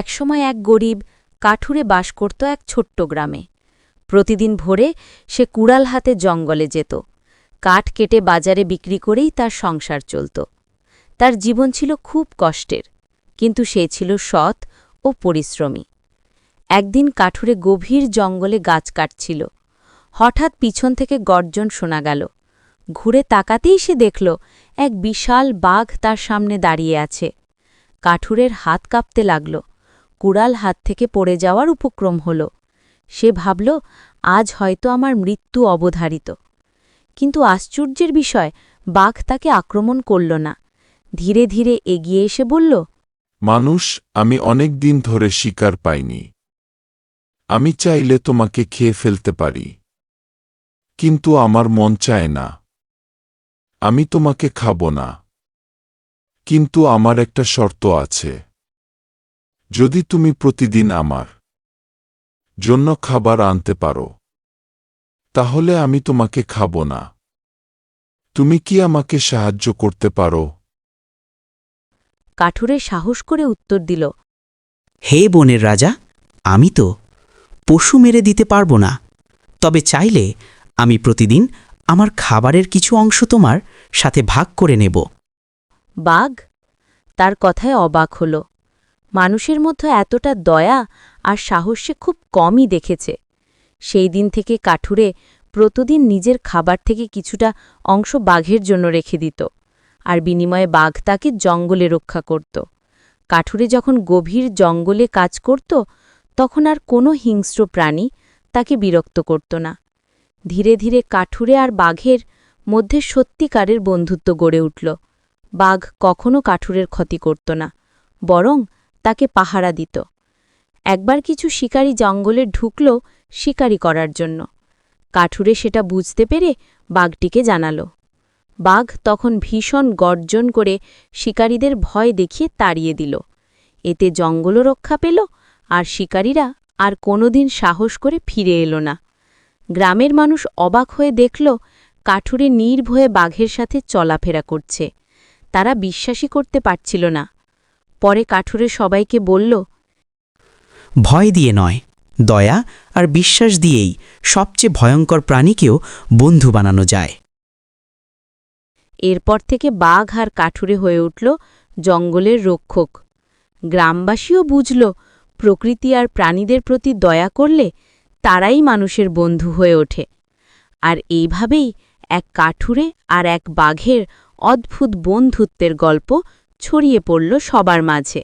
একসময় এক গরিব কাঠুরে বাস করত এক ছোট্ট গ্রামে। প্রতিদিন ভোরে সে কুড়াল হাতে জঙ্গলে যেত। কাঠ কেটে বাজারে বিক্রি করেই তার সংসার চলত। তার জীবন ছিল খুব কষ্টের, কিন্তু সে ছিল সৎ ও পরিশ্রমী। একদিন কাঠুরে গভীর জঙ্গলে গাছ কাটছিল। হঠাৎ পিছন থেকে গর্জন শোনা গেল। ঘুরে তাকাতেই সে দেখল, এক বিশাল বাঘ তার সামনে দাঁড়িয়ে আছে। কাঠুরের হাত কাঁপতে লাগল। কুড়াল হাত থেকে পড়ে যাওয়ার উপক্রম হল। সে ভাবল, আজ হয়তো আমার মৃত্যু অবধারিত। কিন্তু আশ্চর্যের বিষয়, বাঘ তাকে আক্রমণ করল না। ধীরে ধীরে এগিয়ে এসে বলল, মানুষ, আমি অনেক দিন ধরে শিকার পাইনি। আমি চাইলে তোমাকে খেয়ে ফেলতে পারি। কিন্তু আমার মন চায় না। আমি তোমাকে খাব না। কিন্তু আমার একটা শর্ত আছে। যদি তুমি প্রতিদিন আমার জন্য খাবার আনতে পারো তাহলে আমি তোমাকে খাব না। তুমি কি আমাকে সাহায্য করতে পারো? কাঠুরে সাহস করে উত্তর দিল হে বনের রাজা আমি তো পশু মেরে দিতে পারব না তবে চাইলে আমি প্রতিদিন আমার খাবারের কিছু অংশ তোমার সাথে ভাগ করে নেব। বাঘ তার কথায় অবাক হল। মানুষের মধ্যে এতটা দয়া আর সাহস সে খুব কমই দেখেছে। সেই দিন থেকে কাঠুরে প্রতিদিন নিজের খাবার থেকে কিছুটা অংশ বাঘের জন্য রেখে দিত আর বিনিময়ে বাঘ তাকে জঙ্গলে রক্ষা করত। কাঠুরে যখন গভীর জঙ্গলে কাজ করত, তখন আর কোনো হিংস্র প্রাণী তাকে বিরক্ত করত না। ধীরে ধীরে কাঠুরে আর বাঘের মধ্যে সত্যিকারের বন্ধুত্ব গড়ে উঠল। বাঘ কখনো কাঠুরের ক্ষতি করত না, বরং তাকে পাহারা দিত। একবার কিছু শিকারী জঙ্গলে ঢুকল শিকারি করার জন্য। কাঠুরে সেটা বুঝতে পেরে বাঘটিকে জানাল। বাঘ তখন ভীষণ গর্জন করে শিকারীদের ভয় দেখিয়ে তাড়িয়ে দিল। এতে জঙ্গলও রক্ষা পেল আর শিকারীরা আর কোনোদিন সাহস করে ফিরে এলো না। গ্রামের মানুষ অবাক হয়ে দেখল কাঠুরে নির্ভয়ে বাঘের সাথে চলাফেরা করছে। তারা বিশ্বাসই করতে পারছিল না। পরে কাঠুরে সবাইকে বলল ভয় দিয়ে নয় দয়া আর বিশ্বাস দিয়েই সবচেয়ে ভয়ঙ্কর প্রাণীকেও বন্ধু বানানো যায়। এরপর থেকে বাঘ আর কাঠুরে হয়ে উঠল জঙ্গলের রক্ষক। গ্রামবাসীও বুঝল প্রকৃতি আর প্রাণীদের প্রতি দয়া করলে তারাই মানুষের বন্ধু হয়ে ওঠে। আর এইভাবেই এক কাঠুরে আর এক বাঘের অদ্ভুত বন্ধুত্বের গল্প ছড়িয়ে পড়ল সবার মাঝে।